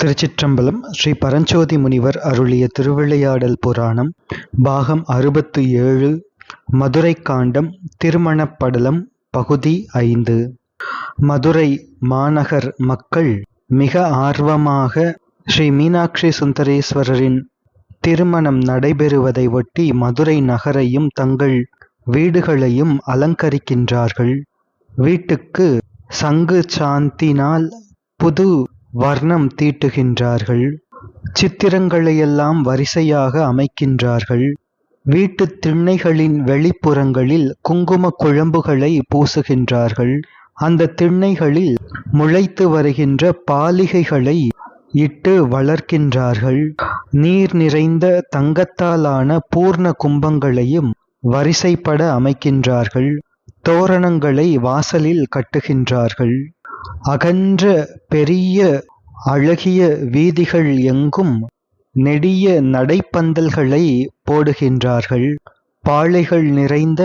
திருச்சிற்றம்பலம் ஸ்ரீ பரஞ்சோதி முனிவர் அருளிய திருவிளையாடல் புராணம் பாகம் அறுபத்து ஏழு மதுரை காண்டம் திருமணப்படலம் பகுதி ஐந்து. மதுரை மாநகர் மக்கள் மிக ஆர்வமாக ஸ்ரீ மீனாட்சி சுந்தரேஸ்வரரின் திருமணம் நடைபெறுவதை ஒட்டி மதுரை நகரையும் தங்கள் வீடுகளையும் அலங்கரிக்கின்றார்கள். வீட்டுக்கு சங்கு சாந்தினால் புது வர்ணம் தீட்டுகின்றார்கள். சித்திரங்களையெல்லாம் வரிசையாக அமைக்கின்றார்கள். வீட்டுத் திண்ணைகளின் வெளிப்புறங்களில் குங்கும குழம்புகளை பூசுகின்றார்கள். அந்த திண்ணைகளில் முளைத்து வருகின்ற பாலிகைகளை இட்டு வளர்க்கின்றார்கள். நீர் நிறைந்த தங்கத்தாலான பூர்ண கும்பங்களையும் வரிசைப்பட அமைக்கின்றார்கள். தோரணங்களை வாசலில் கட்டுகின்றார்கள். அகன்ற பெரிய அழகிய வீதிகள் எங்கும் நெடிய நடைப்பந்தல்களை போடுகின்றார்கள். பாளைகள் நிறைந்த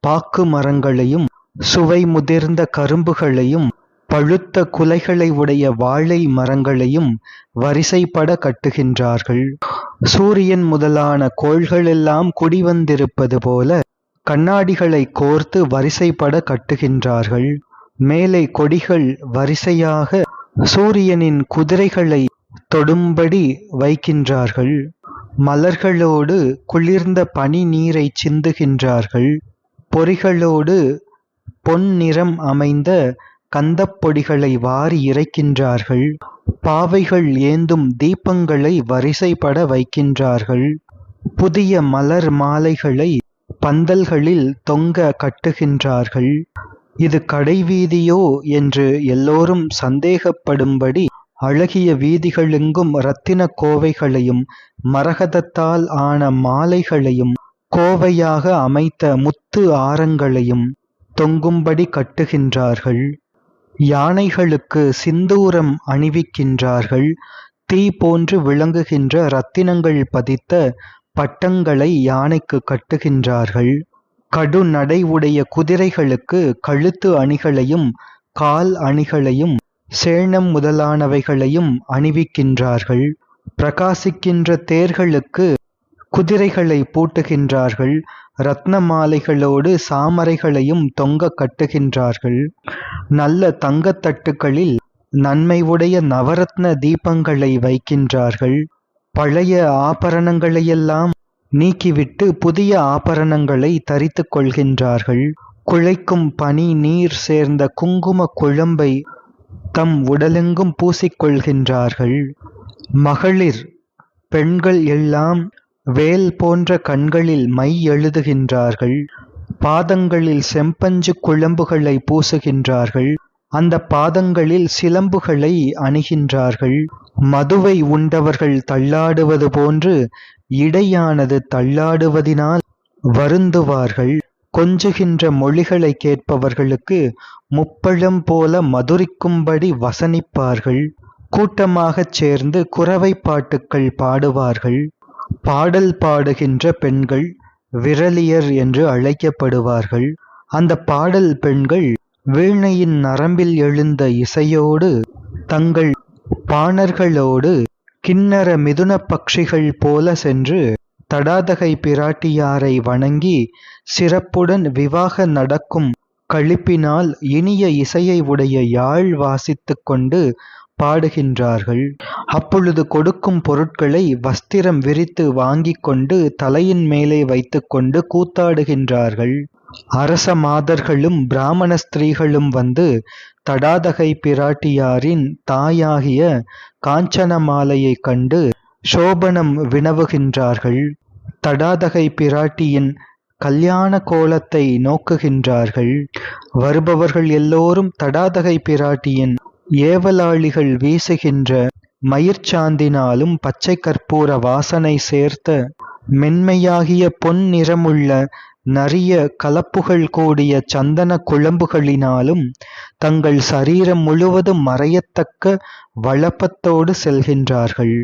பாக்கு மரங்களையும் சுவை முதிர்ந்த கரும்புகளையும் பழுத்த குலைகளை உடைய வாழை மரங்களையும் வரிசைப்பட கட்டுகின்றார்கள். சூரியன் முதலான கோள்களெல்லாம் குடிவந்திருப்பது போல கண்ணாடிகளை கோர்த்து வரிசைப்பட கட்டுகின்றார்கள். மேலே கொடிகள் வரிசையாக சூரியனின் குதிரைகளை தொடும்படி வைக்கின்றார்கள். மலர்களோடு குளிர்ந்த பனி நீரை சிந்துகின்றார்கள். பொறிகளோடு பொன்னிறம் அமைந்த கந்தப்பொடிகளை வாரி இறைக்கின்றார்கள். பாவைகள் ஏந்தும் தீபங்களை வரிசைப்பட வைக்கின்றார்கள். புதிய மலர் மாலைகளை பந்தல்களில் தொங்க கட்டுகின்றார்கள். இது கடைவீதியோ என்று எல்லோரும் சந்தேகப்படும்படி அழகிய வீதிகளெங்கும் இரத்தின கோவைகளையும் மரகதத்தால் ஆன மாலைகளையும் கோவையாக அமைத்த முத்து ஆரங்களையும் தொங்கும்படி கட்டுகின்றார்கள். யானைகளுக்கு சிந்தூரம் அணிவிக்கின்றார்கள். தீ போன்று விளங்குகின்ற இரத்தினங்கள் பதித்த பட்டங்களை யானைக்கு கட்டுகின்றார்கள். கடுநடை உடைய குதிரைகளுக்கு கழுத்து அணிகளையும் கால் அணிகளையும் சேணம் முதலானவைகளையும் அணிவிக்கின்றார்கள். பிரகாசிக்கின்ற தேர்களுக்கு குதிரைகளை பூட்டுகின்றார்கள். ரத்ன மாலைகளோடு சாமரைகளையும் தொங்க கட்டுகின்றார்கள். நல்ல தங்கத்தட்டுகளில் நன்மை உடைய நவரத்ன தீபங்களை வைக்கின்றார்கள். பழைய ஆபரணங்களையெல்லாம் நீக்கிவிட்டு புதிய ஆபரணங்களை தரித்து கொள்கின்றார்கள். குழைக்கும் பனி நீர் சேர்ந்த குங்கும குழம்பை தம் உடலெங்கும் பூசிக்கொள்கின்றார்கள். மகளிர் பெண்கள் எல்லாம் வேல் போன்ற கண்களில் மை எழுதுகின்றார்கள். பாதங்களில் செம்பஞ்சு குழம்புகளை பூசுகின்றார்கள். அந்த பாதங்களில் சிலம்புகளை அணிகின்றார்கள். மதுவை உண்டவர்கள் தள்ளாடுவது போன்று இடையானது தள்ளாடுவதினால் வருந்துவார்கள். கொஞ்சுகின்ற மொழிகளை கேட்பவர்களுக்கு முப்பழம் போல மதுரிக்கும்படி வசனிப்பார்கள். கூட்டமாகச் சேர்ந்து குறவை பாட்டுக்கள் பாடுவார்கள். பாடல் பாடுகின்ற பெண்கள் விரலியர் என்று அழைக்கப்படுவார்கள். அந்த பாடல் பெண்கள் வீணையின் நரம்பில் எழுந்த இசையோடு தங்கள் பாணர்களோடு கிண்ணற மிதுன பக்ஷிகள் போல சென்று தடாதகை பிராட்டியாரை வணங்கி சிறப்புடன் விவாக நடக்கும் கழிப்பினால் இனிய இசையை உடைய யாழ் வாசித்து கொண்டு பாடுகின்றார்கள். அப்பொழுது கொடுக்கும் பொருட்களை வஸ்திரம் விரித்து வாங்கிக் கொண்டு தலையின் மேலே வைத்துக்கொண்டு கூத்தாடுகின்றார்கள். அரச மாதர்களும் பிராமண ஸ்திரீகளும் வந்து தடாதகை பிராட்டியாரின் தாயாகிய காஞ்சனமாலையை கண்டு சோபனம் வினவுகின்றார்கள். தடாதகை பிராட்டியின் கல்யாண கோலத்தை நோக்குகின்றார்கள். வருபவர்கள் எல்லோரும் தடாதகை பிராட்டியின் ஏவலாளிகள் வீசுகின்ற மயிர்ச்சாந்தினாலும் பச்சை கற்பூர வாசனை சேர்த்த மென்மையாகிய பொன் நிறமுள்ள நறிய கலப்புகள் கூடிய சந்தன குழம்புகளினாலும் தங்கள் சரீரம் முழுவதும் மறையத்தக்க வளப்பத்தோடு செல்கின்றார்கள்.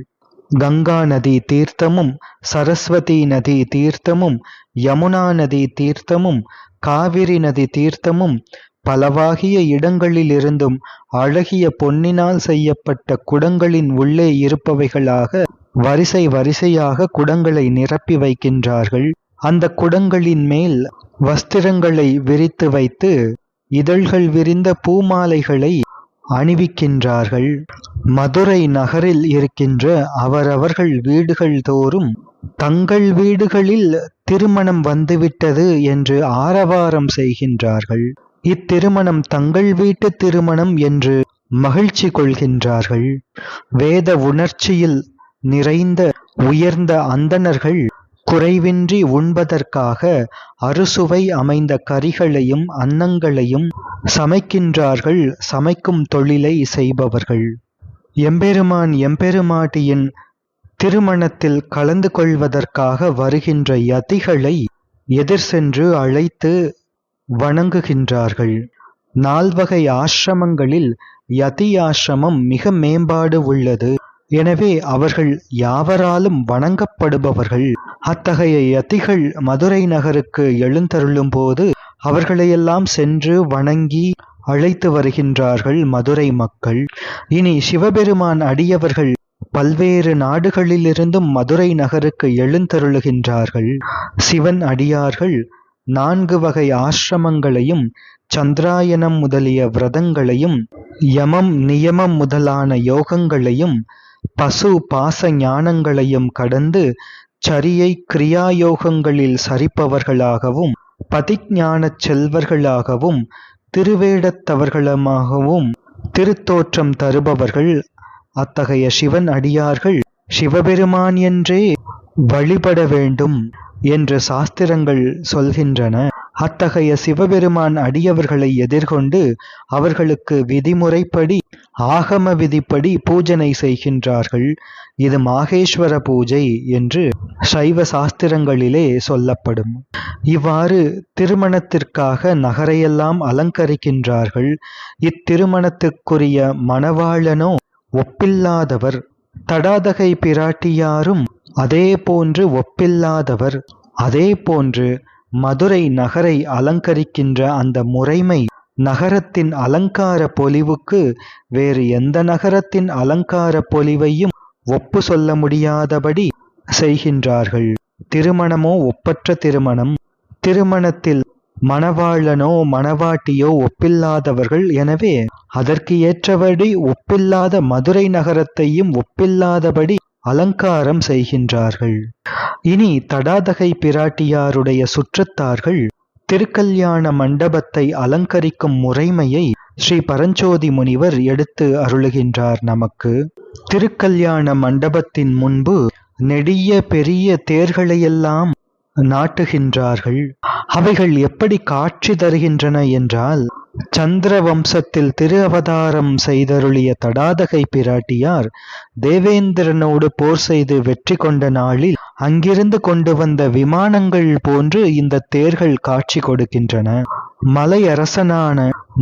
கங்கா நதி தீர்த்தமும் சரஸ்வதி நதி தீர்த்தமும் யமுனா நதி தீர்த்தமும் காவிரி நதி தீர்த்தமும் பலவாகிய இடங்களிலிருந்தும் அழகிய பொன்னினால் செய்யப்பட்ட குடங்களின் உள்ளே இருப்பவைகளாக வரிசை வரிசையாக குடங்களை நிரப்பி வைக்கின்றார்கள். அந்த குடங்களின் மேல் வஸ்திரங்களை விரித்து வைத்து இதழ்கள் விரிந்த பூமாலைகளை அணிவிக்கின்றார்கள். மதுரை நகரில் இருக்கின்ற அவரவர்கள் வீடுகள் தோறும் தங்கள் வீடுகளில் திருமணம் வந்துவிட்டது என்று ஆரவாரம் செய்கின்றார்கள். இத்திருமணம் தங்கள் வீட்டு திருமணம் என்று மகிழ்ச்சி கொள்கின்றார்கள். வேத உணர்ச்சியில் நிறைந்த உயர்ந்த அந்தணர்கள் குறைவின்றி உண்பதற்காக அறுசுவை அமைந்த கறிகளையும் அன்னங்களையும் சமைக்கின்றார்கள் சமைக்கும் தொழிலை செய்பவர்கள். எம்பெருமான் எம்பெருமாட்டியின் திருமணத்தில் கலந்து கொள்வதற்காக வருகின்ற யதிகளை எதிர் சென்று அழைத்து வணங்குகின்றார்கள். நால்வகை ஆசிரமங்களில் யதி ஆசிரமம் மிக மேம்பாடு உள்ளது. எனவே அவர்கள் யாவராலும் வணங்கப்படுபவர்கள். அத்தகைய யதிகள் மதுரை நகருக்கு எழுந்தருளும் போது அவர்களையெல்லாம் சென்று வணங்கி அழைத்து வருகின்றார்கள் மதுரை மக்கள். இனி சிவபெருமான் அடியவர்கள் பல்வேறு நாடுகளிலிருந்தும் மதுரை நகருக்கு எழுந்தருளுகின்றார்கள். சிவன் அடியார்கள் நான்கு வகை ஆசிரமங்களையும் சந்திராயனம் முதலிய விரதங்களையும் யமம் நியமம் முதலான யோகங்களையும் பசு பாச ஞானங்களையும் கடந்து சரியை கிரியாயோகங்களில் சரிப்பவர்களாகவும் பதிஞானச் செல்வர்களாகவும் திருவேடத்தவர்களுமாகவும் திருத்தோற்றம் தருபவர்கள் அத்தகைய சிவன் அடியார்கள் சிவபெருமான் என்றே வழிபட வேண்டும் என்று சாஸ்திரங்கள் சொல்கின்றன. அத்தகைய சிவபெருமான் அடியவர்களை எதிர்கொண்டு அவர்களுக்கு விதிமுறைப்படி ஆகம விதிப்படி பூஜனை செய்கின்றார்கள். இது மாகேஸ்வர பூஜை என்று சைவ சாஸ்திரங்களிலே சொல்லப்படும். இவ்வாறு திருமணத்திற்காக நகரையெல்லாம் அலங்கரிக்கின்றார்கள். இத்திருமணத்துக்குரிய மணவாளனோ ஒப்பில்லாதவர். தடாதகை பிராட்டியாரும் அதே போன்று ஒப்பில்லாதவர். அதே போன்று மதுரை நகரை அலங்கரிக்கின்ற அந்த முறைமை நகரத்தின் அலங்கார பொலிவுக்கு வேறு எந்த நகரத்தின் அலங்கார பொலிவையும் ஒப்பு சொல்ல முடியாதபடி செய்கின்றார்கள். திருமணமோ ஒப்பற்ற திருமணம்? திருமணத்தில் மணவாளனோ மணவாட்டியோ ஒப்பில்லாதவர்கள் எனவே அதற்கு ஏற்றபடி ஒப்பில்லாத மதுரை நகரத்தையும் ஒப்பில்லாதபடி அலங்காரம் செய்கின்றார்கள். இனி தடாதகை பிராட்டியாருடைய சுற்றத்தார்கள் திருக்கல்யாண மண்டபத்தை அலங்கரிக்கும் முறைமையை ஸ்ரீ பரஞ்சோதி முனிவர் எடுத்து அருளுகின்றார் நமக்கு. திருக்கல்யாண மண்டபத்தின் முன்பு நெடிய பெரிய தேர்களையெல்லாம் நாட்டுகின்றார்கள். அவைகள் எப்படி காட்சி தருகின்றன என்றால் சந்திர வம்சத்தில் திரு அவதாரம் செய்தருளிய தடாதகை பிராட்டியார் தேவேந்திரனோடு போர் செய்து வெற்றி கொண்ட நாளில் அங்கிருந்து கொண்டு வந்த விமானங்கள் போன்று இந்த தேர்கள் காட்சி கொடுக்கின்றன. மலையரசனான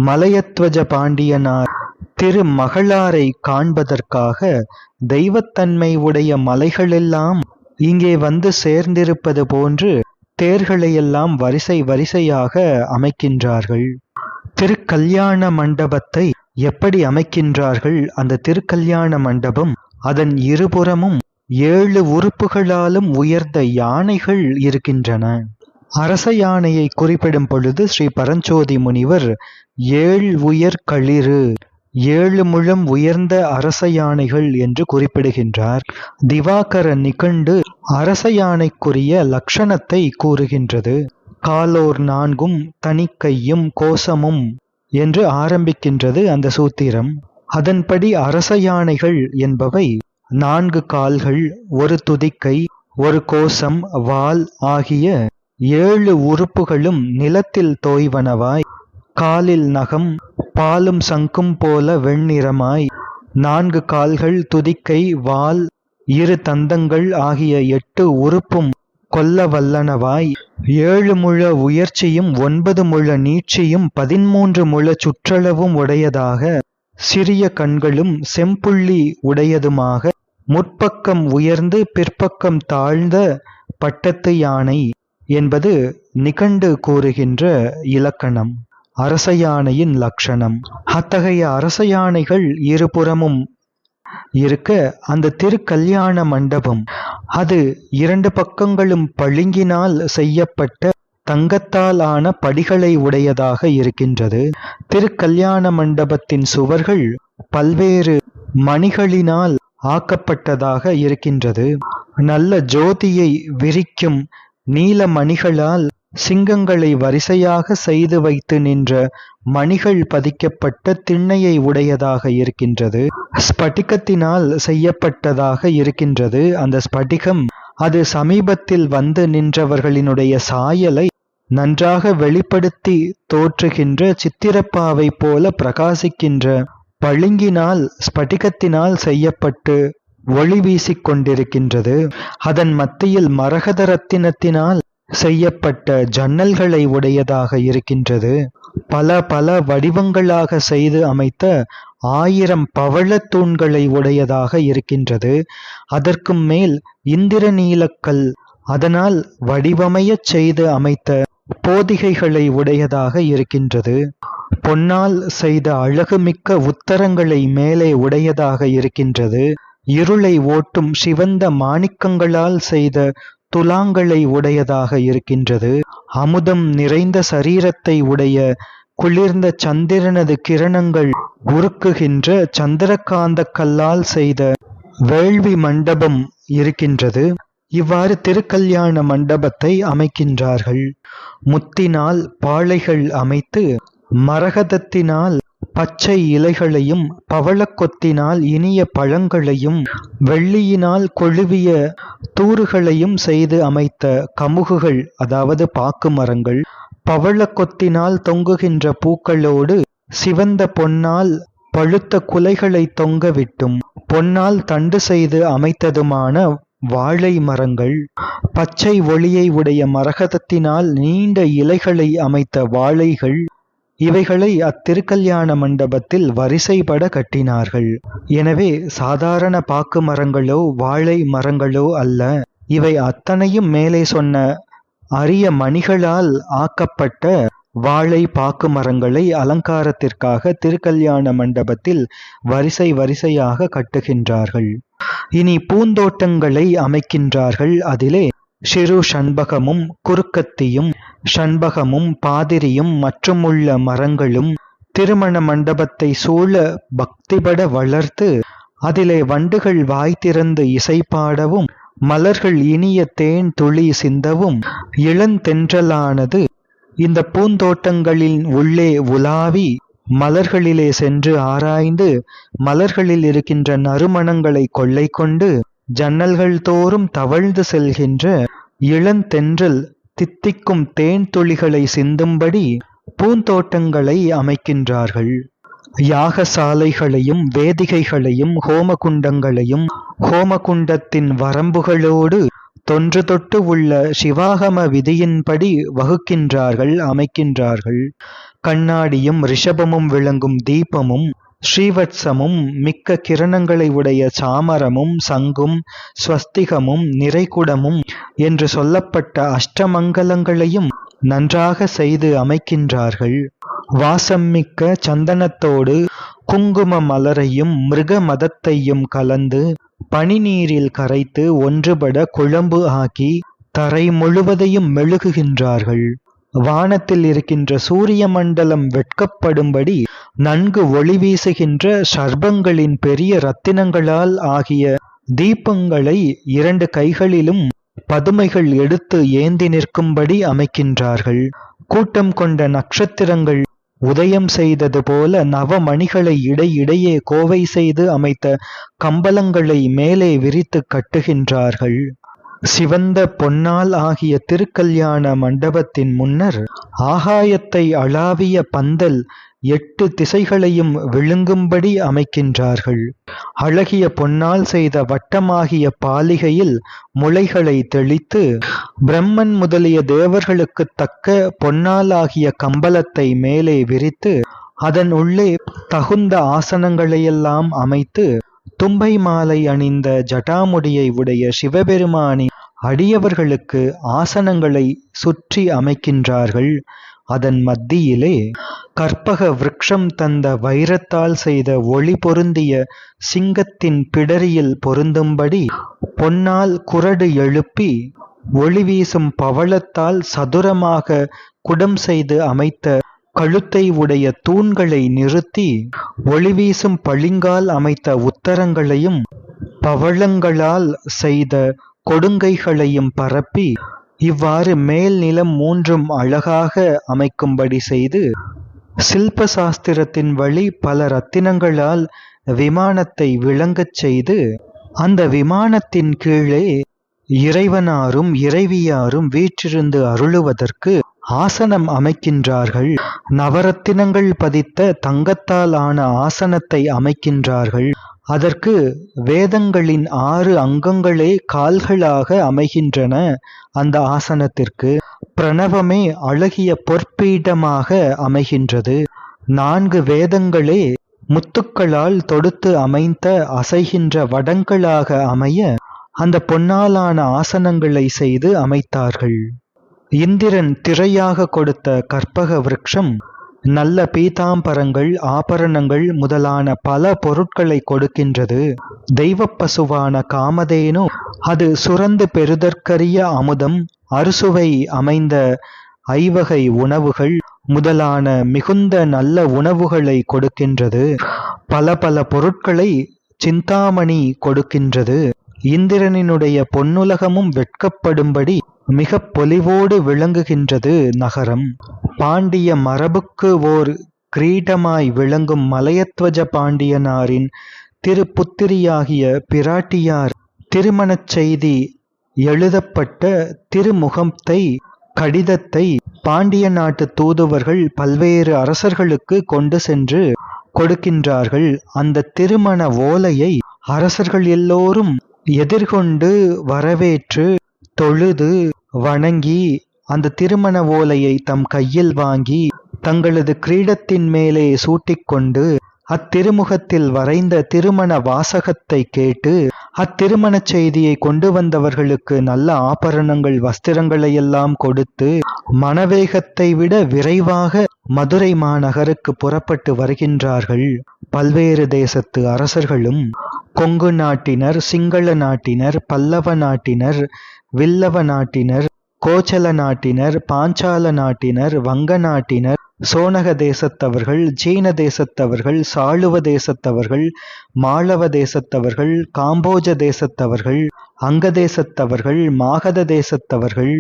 மலையத்வஜ பாண்டியனார் திரு மகளாரை காண்பதற்காக தெய்வத்தன்மை உடைய மலைகளெல்லாம் இங்கே வந்து சேர்ந்திருப்பது போன்று தேர்களையெல்லாம் வரிசை வரிசையாக அமைக்கின்றார்கள். திருக்கல்யாண மண்டபத்தை எப்படி அமைக்கின்றார்கள்? அந்த திருக்கல்யாண மண்டபம் அதன் இருபுறமும் ஏழு உறுப்புகளாலும் உயர்ந்த யானைகள் இருக்கின்றன. அரச யானையை குறிப்பிடும் பொழுது ஸ்ரீ பரஞ்சோதி முனிவர் ஏழ் உயர் களிறு ஏழு முழம் உயர்ந்த அரச யானைகள் என்று குறிப்பிடுகின்றார். திவாகர நிகண்டு அரச யானைக்குரிய லட்சணத்தை கூறுகின்றது. காலோர் நான்கும் தனிக்கையும் கோசமும் என்று ஆரம்பிக்கின்றது அந்த சூத்திரம். அதன்படி அரச யானைகள் என்பவை நான்கு கால்கள் ஒரு துதிக்கை ஒரு கோசம் வால் ஆகிய ஏழு உறுப்புகளும் நிலத்தில் தோய்வனவாய். காலில் நகம் பாலும் சங்கும் போல வெண்ணிறமாய். நான்கு கால்கள் துதிக்கை வால் இரு தந்தங்கள் ஆகிய எட்டு உறுப்பும் கொல்ல வல்லனவாய் ஏழு முழ உயர்ச்சியும் ஒன்பது முழ நீட்சியும் பதிமூன்று முழ சுற்றளவும் உடையதாக. சிறிய கண்களும் செம்புள்ளி உடையதுமாக. முற்பக்கம் உயர்ந்து பிற்பக்கம் தாழ்ந்த பட்டத்து யானை. என்பது நிகண்டு கூறுகின்ற இலக்கணம் அரசயானையின் லட்சணம். அத்தகைய அரச யானைகள் இருபுறமும் இருக்க அந்த திருக்கல்யாண மண்டபம் அது இரண்டு பக்கங்களும் பளிங்கினால் செய்யப்பட்ட தங்கத்தால் ஆன படிகளை உடையதாக இருக்கின்றது. திருக்கல்யாண மண்டபத்தின் சுவர்கள் பல்வேறு மணிகளினால் ஆக்கப்பட்டதாக இருக்கின்றது. நல்ல ஜோதியை விரிக்கும் நீல மணிகளால் சிங்கங்களை வரிசையாக செய்து வைத்து நின்ற மணிகள் பதிக்கப்பட்ட திண்ணையை உடையதாக இருக்கின்றது. ஸ்படிகத்தினால் செய்யப்பட்டதாக இருக்கின்றது. அந்த ஸ்படிகம் அது சமீபத்தில் வந்து நின்றவர்களினுடைய சாயலை நன்றாக வெளிப்படுத்தி தோற்றுகின்ற சித்திரப்பாவை போல பிரகாசிக்கின்ற பளிங்கினால் ஸ்படிகத்தினால் செய்யப்பட்டு ஒளி வீசிக் கொண்டிருக்கின்றது அதன் மத்தியில் மரகத ரத்தினத்தினால் செய்யப்பட்ட ஜன்னல்களை உடையதாக இருக்கின்றது. பல பல வடிவங்களாக செய்து அமைத்த ஆயிரம் பவள தூண்களை உடையதாக இருக்கின்றது. அதற்கும் மேல் இந்திர நீலக்கல் அதனால் வடிவமையச் செய்து அமைத்த போதிகைகளை உடையதாக இருக்கின்றது. பொன்னால் செய்த அழகுமிக்க உத்தரங்களை மேலே உடையதாக இருக்கின்றது. இருளை ஓட்டும் சிவந்த மாணிக்கங்களால் செய்த துலாங்களை உடையதாக இருக்கின்றது. அமுதம் நிறைந்த சரீரத்தை உடைய குளிர்ந்த சந்திரனது கிரணங்கள் உருக்குகின்ற சந்திரகாந்த கல்லால் செய்த வேள்வி மண்டபம் இருக்கின்றது. இவ்வாறு திருக்கல்யாண மண்டபத்தை அமைக்கின்றார்கள். முத்தினால் பாளைகள் அமைத்து மரகதத்தினால் பச்சை இலைகளையும் பவளக்கொத்தினால் இனிய பழங்களையும் வெள்ளியினால் கொழுவிய தூறுகளையும் செய்து அமைத்த கமுகுகள் அதாவது பாக்கு மரங்கள் பவளக்கொத்தினால் தொங்குகின்ற பூக்களோடு சிவந்த பொன்னால் பழுத்த குலைகளை தொங்கவிட்டும் பொன்னால் தண்டு செய்து அமைத்ததுமான வாழை மரங்கள் பச்சை ஒளியை உடைய மரகதத்தினால் நீண்ட இலைகளை அமைத்த வாழைகள் இவைகளை அத்திருக்கல்யாண மண்டபத்தில் வரிசைபட கட்டினார்கள். எனவே சாதாரண பாக்கு மரங்களோ வாழை மரங்களோ அல்ல. இவை அத்தனையும் மேலே சொன்ன அரிய மணிகளால் ஆக்கப்பட்ட வாழை பாக்கு மரங்களை அலங்காரத்திற்காக திருக்கல்யாண மண்டபத்தில் வரிசை வரிசையாக கட்டுகின்றார்கள். இனி பூந்தோட்டங்களை அமைக்கின்றார்கள். அதிலே சிறு சண்பகமும் குறுக்கத்தியும் ஷண்பகமும் பாதிரியும் மற்றுமுள்ள மரங்களும் திருமண மண்டபத்தை சூழ பக்திபட வளர்த்து அதிலே வண்டுகள் வாய் திறந்து இசை பாடவும் மலர்கள் இனிய தேன் துளி சிந்தவும் இளந்தென்றலானது இந்த பூந்தோட்டங்களின் உள்ளே உலாவி மலர்களிலே சென்று ஆராய்ந்து மலர்களில் இருக்கின்ற நறுமணங்களை கொள்ளை கொண்டு ஜன்னல்கள் தோறும் தவழ்ந்து செல்கின்ற இளந்தென்றல் தித்திக்கும் தேன் துளிகளை சிந்தும்படி பூந்தோட்டங்களை அமைக்கின்றார்கள். யாகசாலைகளையும் வேதிகைகளையும் ஹோமகுண்டங்களையும் ஹோமகுண்டத்தின் வரம்புகளோடு தொன்று தொட்டு உள்ள சிவாகம விதியின்படி வகுக்கின்றார்கள் அமைக்கின்றார்கள். கண்ணாடியும் ரிஷபமும் விளங்கும் தீபமும் ஸ்ரீவத்சமும் மிக்க கிரணங்களை உடைய சாமரமும் சங்கும் ஸ்வஸ்திகமும் நிறைகுடமும் என்று சொல்லப்பட்ட அஷ்டமங்கலங்களையும் நன்றாக செய்து அமைக்கின்றார்கள். வாசம் மிக்க சந்தனத்தோடு குங்கும மலரையும் மிருக மதத்தையும் கலந்து பனிநீரில் கரைத்து ஒன்றுபட குழம்பு ஆக்கி தரை முழுவதையும் மெழுகுகின்றார்கள். வானத்தில் இருக்கின்ற சூரிய மண்டலம் வெட்கப்படும்படி நன்கு ஒளி வீசுகின்ற சர்பங்களின் பெரிய ரத்தினங்களால் ஆகிய தீபங்களை இரண்டு கைகளிலும் பதுமைகள் எடுத்து ஏந்தி நிற்கும்படி அமைக்கின்றார்கள். கூட்டம் கொண்ட நட்சத்திரங்கள் உதயம் செய்தது போல நவமணிகளை இடையிடையே கோவை செய்து அமைத்த கம்பளங்களை மேலே விரித்து கட்டுகின்றார்கள். சிவந்த பொன்னால் ஆகிய திருக்கல்யாண மண்டபத்தின் முன்னர் ஆகாயத்தை அளாவிய பந்தல் எட்டு திசைகளையும் விழுங்கும்படி அமைக்கின்றார்கள். அழகிய பொன்னால் செய்த வட்டமாகிய பாலிகையில் முளைகளை தெளித்து பிரம்மன் முதலிய தேவர்களுக்கு தக்க பொன்னாலாகிய கம்பளத்தை மேலே விரித்து அதன் உள்ளே தகுந்த ஆசனங்களையெல்லாம் அமைத்து தும்பை மாலை அணிந்த ஜட்டாமுடியை உடைய சிவபெருமானி அடியவர்களுக்கு ஆசனங்களை சுற்றி அமைக்கின்றார்கள். அதன் மத்தியிலே கற்பக விரக்ஷம் தந்த வைரத்தால் செய்த ஒளி பொருந்திய சிங்கத்தின் பிடரியில் பொருந்தும்படி பொன்னால் குரடு எழுப்பி ஒளி வீசும் பவளத்தால் சதுரமாக குடம் செய்து அமைத்த கழுத்தை உடைய தூண்களை நிறுத்தி ஒளி வீசும் பளிங்கால் அமைத்த உத்தரங்களையும் பவளங்களால் செய்த கொடுங்கைகளையும் பரப்பி இவ்வாறு மேல் நிலம் மூன்றும் அழகாக அமைக்கும்படி செய்து சில்ப சாஸ்திரத்தின் வழி பல ரத்தினங்களால் விமானத்தை விளங்கச் செய்து அந்த விமானத்தின் கீழே இறைவனாரும் இறைவியாரும் வீற்றிருந்து அருளுவதற்கு ஆசனம் அமைக்கின்றார்கள். நவரத்தினங்கள் பதித்த தங்கத்தால் ஆன ஆசனத்தை அமைக்கின்றார்கள். அதற்கு வேதங்களின் ஆறு அங்கங்களே கால்களாக அமைகின்றன அந்த ஆசனத்திற்கு. பிரணவமே அழகிய பொற்பீடமாக அமைகின்றது. நான்கு வேதங்களே முத்துக்களால் தொடுத்து அமைந்த அசைகின்ற வடங்களாக அமைய அந்த பொன்னாலான ஆசனங்களை செய்து அமைத்தார்கள். இந்திரன் திரையாக கொடுத்த கற்பக விருட்சம் நல்ல பீதாம்பரங்கள் ஆபரணங்கள் முதலான பல பொருட்களை கொடுக்கின்றது. தெய்வப்பசுவான காமதேனு அது சுரந்து பெறுதற்கரிய அமுதம் அறுசுவை அமைந்த ஐவகை உணவுகள் முதலான மிகுந்த நல்ல உணவுகளை கொடுக்கின்றது. பல பல பொருட்களை சிந்தாமணி கொடுக்கின்றது. இந்திரனினுடைய பொன்னுலகமும் வெட்கப்படும்படி மிக பொலிவோடு விளங்குகின்றது நகரம். பாண்டிய மரபுக்கு ஓர் கிரீடமாய் விளங்கும் மலையத்வஜ பாண்டியனாரின் திருப்புத்திரியாகிய பிராட்டியார் திருமணச் செய்தி எழுதப்பட்ட திருமுகத்தை கடிதத்தை பாண்டிய நாட்டு தூதுவர்கள் பல்வேறு அரசர்களுக்கு கொண்டு சென்று கொடுக்கின்றார்கள். அந்த திருமண ஓலையை அரசர்கள் எல்லோரும் எதிர்கொண்டு வரவேற்று தொழுது வணங்கி அந்த திருமண ஓலையை தம் கையில் வாங்கி தங்களது கிரீடத்தின் மேலே சூட்டிக்கொண்டு அத்திருமுகத்தில் வரைந்த திருமண வாசகத்தை கேட்டு அத்திருமணச் செய்தியை கொண்டு வந்தவர்களுக்கு நல்ல ஆபரணங்கள் வஸ்திரங்களையெல்லாம் கொடுத்து மனவேகத்தை விட விரைவாக மதுரை மாநகருக்கு புறப்பட்டு வருகின்றார்கள். பல்வேறு தேசத்து அரசர்களும் கொங்கு நாட்டினர் சிங்கள நாட்டினர் பல்லவ நாட்டினர் வில்லவ நாட்டினர் கோச்சல நாட்டினர் பாஞ்சால நாட்டினர் வங்க நாட்டினர் சோனக தேசத்தவர்கள் சீன தேசத்தவர்கள் சாளுவ தேசத்தவர்கள் மாளவ தேசத்தவர்கள் காம்போஜ தேசத்தவர்கள் அங்க தேசத்தவர்கள் மாகத தேசத்தவர்கள்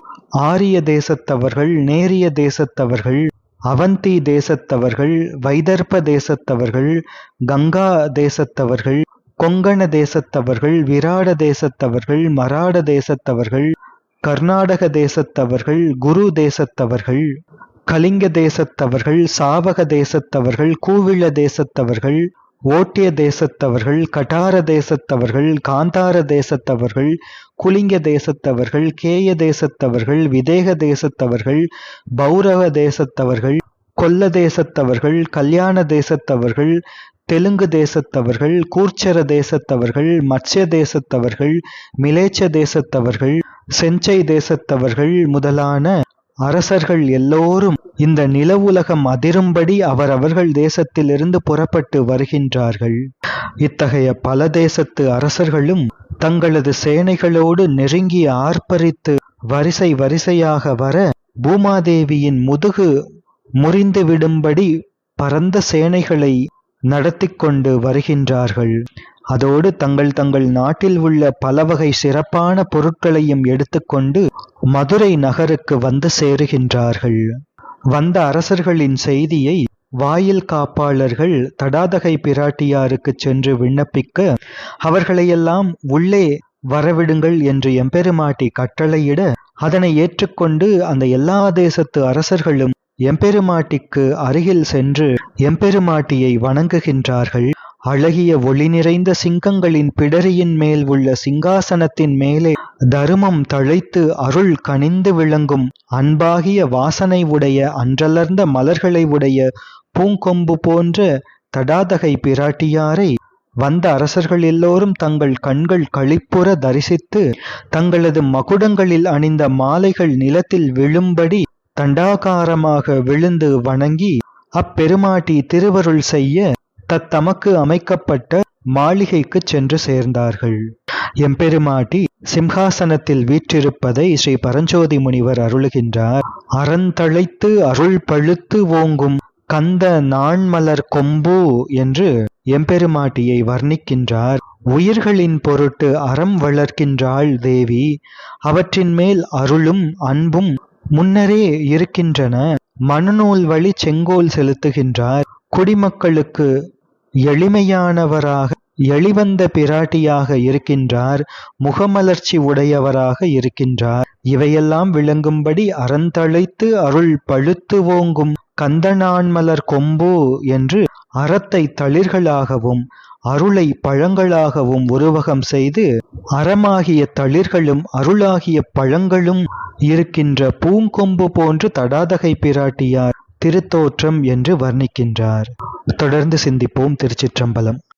ஆரிய தேசத்தவர்கள் நேரிய தேசத்தவர்கள் அவந்தி தேசத்தவர்கள் வைதர்ப தேசத்தவர்கள் கங்கா தேசத்தவர்கள் கொங்கண தேசத்தவர்கள் விராட தேசத்தவர்கள் மராட தேசத்தவர்கள் கர்நாடக தேசத்தவர்கள் குரு தேசத்தவர்கள் கலிங்க தேசத்தவர்கள் சாவக தேசத்தவர்கள் கூவிள தேசத்தவர்கள் ஓட்டிய தேசத்தவர்கள் கட்டார தேசத்தவர்கள் காந்தார தேசத்தவர்கள் குலிங்க தேசத்தவர்கள் கேய தேசத்தவர்கள் விதேக தேசத்தவர்கள் பௌரவ தேசத்தவர்கள் கொல்ல தேசத்தவர்கள் கல்யாண தேசத்தவர்கள் தெலுங்கு தேசத்தவர்கள் கூர்ச்சர தேசத்தவர்கள் மத்ய தேசத்தவர்கள் மிலேச்ச தேசத்தவர்கள் செஞ்சை தேசத்தவர்கள் முதலான அரசர்கள் எல்லோரும் இந்த நில உலகம் அதிரும்படி அவரவர்கள் தேசத்திலிருந்து புறப்பட்டு வருகின்றார்கள். இத்தகைய பல தேசத்து அரசர்களும் தங்களது சேனைகளோடு நெருங்கி ஆர்ப்பரித்து வரிசை வரிசையாக வர பூமாதேவியின் முதுகு முறிந்து விடும்படி பரந்த சேனைகளை நடத்தி கொண்டு வருகின்றார்கள். அதோடு தங்கள் தங்கள் நாட்டில் உள்ள பல வகை சிறப்பான பொருட்களையும் எடுத்துக்கொண்டு மதுரை நகருக்கு வந்து சேருகின்றார்கள். வந்த அரசர்களின் செய்தியை வாயில் காப்பாளர்கள் தடாதகை பிராட்டியாருக்கு சென்று விண்ணப்பிக்க அவர்களையெல்லாம் உள்ளே வரவிடுங்கள் என்று எம்பெருமாட்டி கட்டளையிட அதனை ஏற்றுக்கொண்டு அந்த எல்லா தேசத்து அரசர்களும் எம்பெருமாட்டிக்கு அருகில் சென்று எம்பெருமாட்டியை வணங்குகின்றார்கள். அழகிய ஒளி நிறைந்த சிங்கங்களின் பிடரியின் மேல் உள்ள சிங்காசனத்தின் மேலே தருமம் தழைத்து அருள் கனிந்து விளங்கும் அன்பாகிய வாசனை உடைய அன்றலர்ந்த மலர்களை உடைய பூங்கொம்பு போன்ற தடாதகை பிராட்டியாரை வந்த அரசர்கள் எல்லோரும் தங்கள் கண்கள் களிப்புற தரிசித்து தங்களது மகுடங்களில் அணிந்த மாலைகள் நிலத்தில் விழும்படி தண்டாகாரமாக விழுந்து வணங்கி அப்பெருமாட்டி திருவருள் செய்ய தத்தமக்கு அமைக்கப்பட்ட மாளிகைக்குச் சென்று சேர்ந்தார்கள். எம்பெருமாட்டி சிம்ஹாசனத்தில் வீற்றிருப்பதை ஸ்ரீ பரஞ்சோதி முனிவர் அருளுகின்றார். அறந்தழைத்து அருள் பழுத்து ஓங்கும் கந்த நாண்மலர் கொம்பு என்று எம்பெருமாட்டியை வர்ணிக்கின்றார். உயிர்களின் பொருட்டு அறம் வளர்க்கின்றாள் தேவி. அவற்றின் மேல் அருளும் அன்பும் முன்னரே இருக்கின்றன. மனுநூல் வழி செங்கோல் செலுத்துகின்றார். குடிமக்களுக்கு எளிமையானவராக எளிவந்த பிராட்டியாக இருக்கின்றார். முகமலர்ச்சி உடையவராக இருக்கின்றார். இவையெல்லாம் விளங்கும்படி அறந்தழைத்து அருள் பழுத்து ஓங்கும் கந்தனான்மலர் கொம்பு என்று அறத்தை தளிர்களாகவும் அருளை பழங்களாகவும் உருவகம் செய்து அறமாகிய தளிர்களும் அருளாகிய பழங்களும் இருக்கின்ற பூங்கொம்பு போன்று தடாதகை பிராட்டியார் திருத்தோற்றம் என்று வர்ணிக்கின்றார். தொடர்ந்து சிந்திப்போம் திருச்சிற்றம்பலம்.